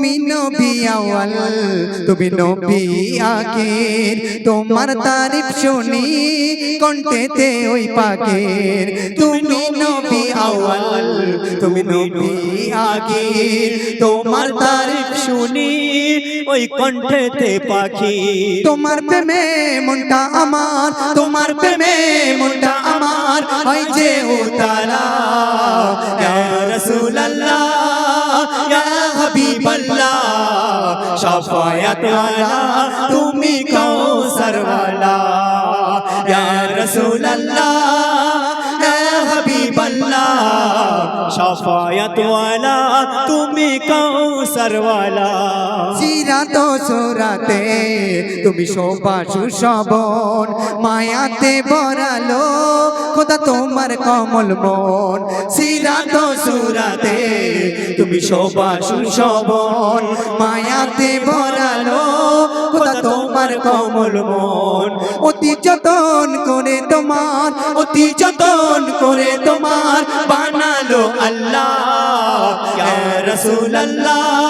তুমি নবী আওয়াল তুমি নবী আখির তোমার তারিফ শুনি কণ্ঠেতে ওই পাখির তুমি নবী আওয়াল তুমি নবী আখির তোমার তারিফ শুনি ওই কণ্ঠেতে পাখি। তোমার প্রেমে মনটা আমার, তোমার প্রেমে মনটা আমার। হয় যে উতালা ইয়া রাসূলুল্লাহ। শাফায়াত ওয়ালা তুমি কাউসার ওয়ালা ইয়া রাসূলুল্লাহ ইয়া হাবিবাল্লাহ সাফায়াত ওয়ালা তুমি কাউসার ওয়ালা চিরাত সোরাতে তুমি শোভা সুশোভন, মায়াতে বরালো খোদা তোমার কমল মন। সিরাত সুরাতে তুমি শোভা সুশোভন, মায়াতে বরালো খোদা তোমার কমল মন। অতি যতন করে তোমার, অতি যতন করে তোমার বানালো আল্লাহ। ইয়া রাসূলুল্লাহ।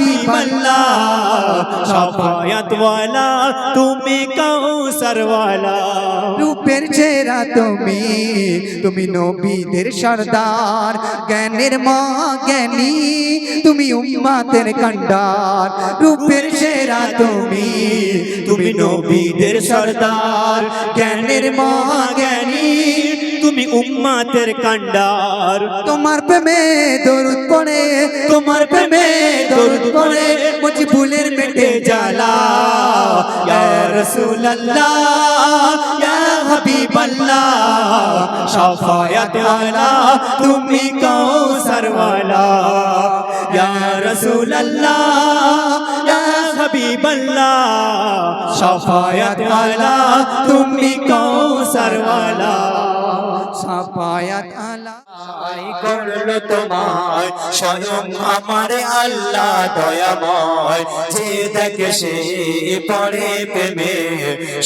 হাবিবাল্লাহ সাফায়াত ওয়ালা তুমি কাউসার ওয়ালা রূপের চেহারা তুমি তুমি নবীদের সর্দার জ্ঞানের মা জ্ঞানী তুমি উম্মাতের কান্ডার রূপের চেহারা তুমি তুমি নবীদের সর্দার জ্ঞানের মা জ্ঞানী তুমি উম্মাতের কান্ডার তোমার প্রেমে দরুদ পড়ে তোমার প্রেমে দরুদ পড়ে মুঝি ফুলের মেটে জ্বালা। ইয়া হাবিবাল্লাহ, শাফায়াত ওয়ালা তুমি কাউসার ওয়ালা ইয়া রাসূলুল্লাহ, ইয়া হাবিবাল্লাহ, শাফায়াত ওয়ালা তুমি কাউসার ওয়ালা আলা আই করল তোমায়, স্বয়ং আমার আল্লাহ দয়াময়। যে দেখে সে পড়ে প্রেমে,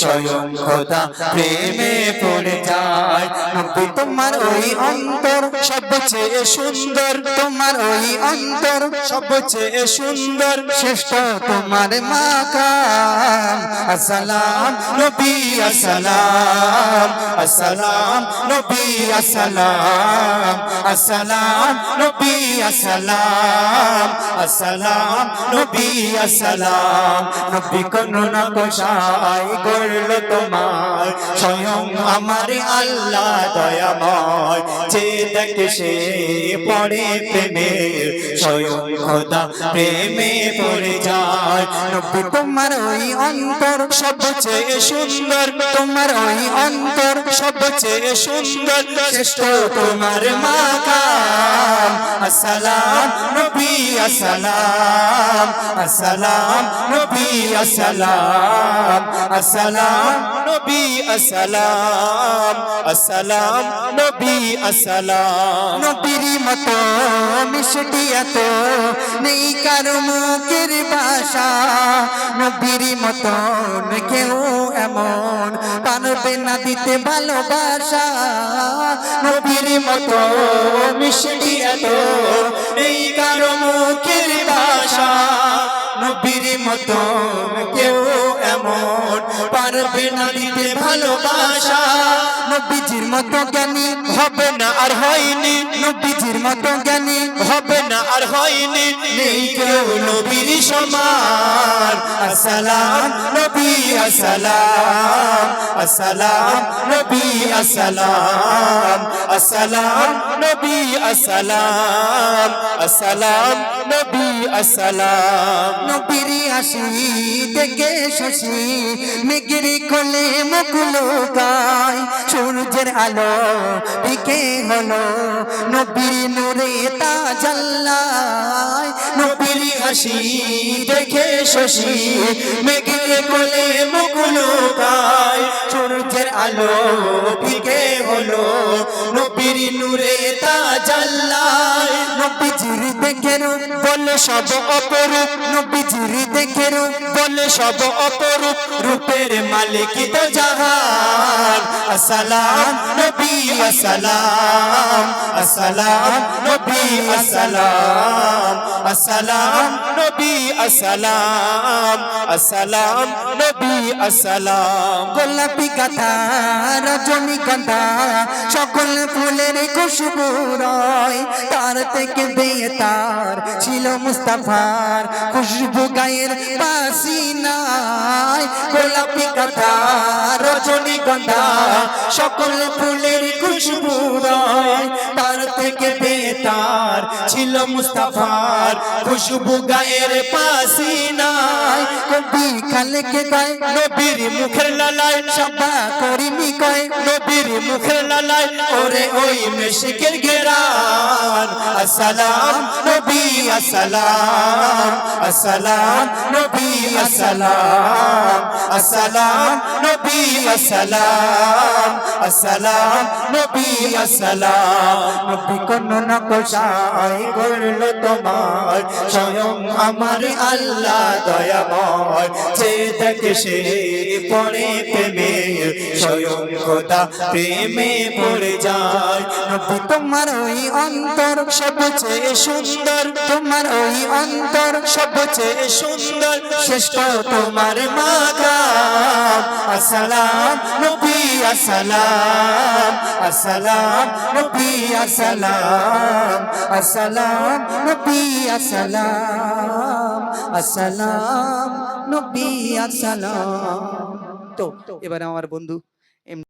স্বয়ং খোদা প্রেমে পড়ে যায়। নবী তোমার ওই অন্তর সবচেয়ে সুন্দর, তোমার ওই অন্তর সবচেয়ে সুন্দর, শ্রেষ্ঠ তোমার মাকাম। আসসালাম নবী, আসসালাম আসসালাম নবী আসসালাম আসসালাম, নবী আসসালাম আসসালাম, নবী নবী না কোশাই গড়ল তোমার, স্বয়ং আমার আল্লাহ দয়াময়। যে দেখে সে পড়ে স্বয়ং খোদা প্রেমে পড়ে যায়। তোমার ওই অন্তর সবচেয়ে সুন্দর, তোমার ওই অন্তর সবচেয়ে সুন্দর। শ্রেষ্ঠ তোমার মাকাম। আসসালাম নবী, আসসালাম। আসসালাম নবী, আসসালাম। আসসালাম নবী, আসসালাম। আসসালাম নবী, আসসালাম। নবীর মতো মিষ্টি এত নেই কারও মুখের ভাষা। নবীর মতন কেউ এমন। পারবে না দিতে ভালোবাসা। নবীর মতো, মিষ্টি এত। এই কারও মুখের ভাষা নবীর মতন কেউ এমন পারবে না দিতে ভালোবাসা। নবীজির মতো জ্ঞানী হবে না আর হয়নি। নবীজির মতো জ্ঞানী হবে না আর হয়নি। নেই কেউ নবীর সমান। আসসালাম নবী। আসসালাম আসসালাম, নবী আসসালাম আসসালাম, নবী আসসালাম আসসালাম, নবী আসসালাম। নবীর আসি দেখে শশী মেঘের কোলে মুকুলো গায় সূর্যের আলো দিকে হলো, নবীর নূরে তাজাল্লায় নবীর হাসি দেখে শশী মেঘে কোলে মুকুলো গায় সূর্যের আলো দিকে হলো, নবীর নূরে তাজ জাল্লায় নবীজির দেখে বলে সব অপরূপ, নবীজির দেখে বলে সব অপরূপ, রূপের মালিক তো জাহান। আসসালাম নবী, আসসালাম। আসসালাম, নবী, আসসালাম আসসালাম, নবী, আসসালাম আসসালাম, নবী, আসসালাম। গোলাপি কাঁথা রজনীগন্ধা সকল ফুলের খুশবু রয়। তার থেকে বেয়ে তার ছিল মুস্তাফার, খুশবু গায়ের বাসি নাই। গোলাপি কাঁথা রজনীগন্ধা সকল ফুলের খুশবু রায় তার থেকে তার ছিল মুস্তাফার খুশবু গায়ের পাসি নাই কবি খালেকে গায়, নবীর মুখের লালায় সবা করিমি কয় নবীর মুখের লালায়, ওরে ওই মেশিকের ঘেরান। আসসালাম নবী, আসসালাম আসসালাম নবী, আসসালাম আসসালাম নবী, আসসালাম আসসালাম নবী আসসালাম। নবী কোন নকশায় করল তোমার। স্বয়ং আমার আল্লাহ দয়াময়। যে দেখে সে পড়ে প্রেমে, স্বয়ং খোদা প্রেমে পড়ে যায়। নবী তোমার ওই অন্তর সবচেয়ে সুন্দর। তোমার ওই অন্তর সবচেয়ে সুন্দর। শ্রেষ্ঠ তোমার মাগাম আসসালাম নবী, আসসালাম। আসসালাম নবী, আসসালাম। আসসালাম নবী আসসালাম আসসালাম নবী আসসালাম। তো এবারে আমার বন্ধু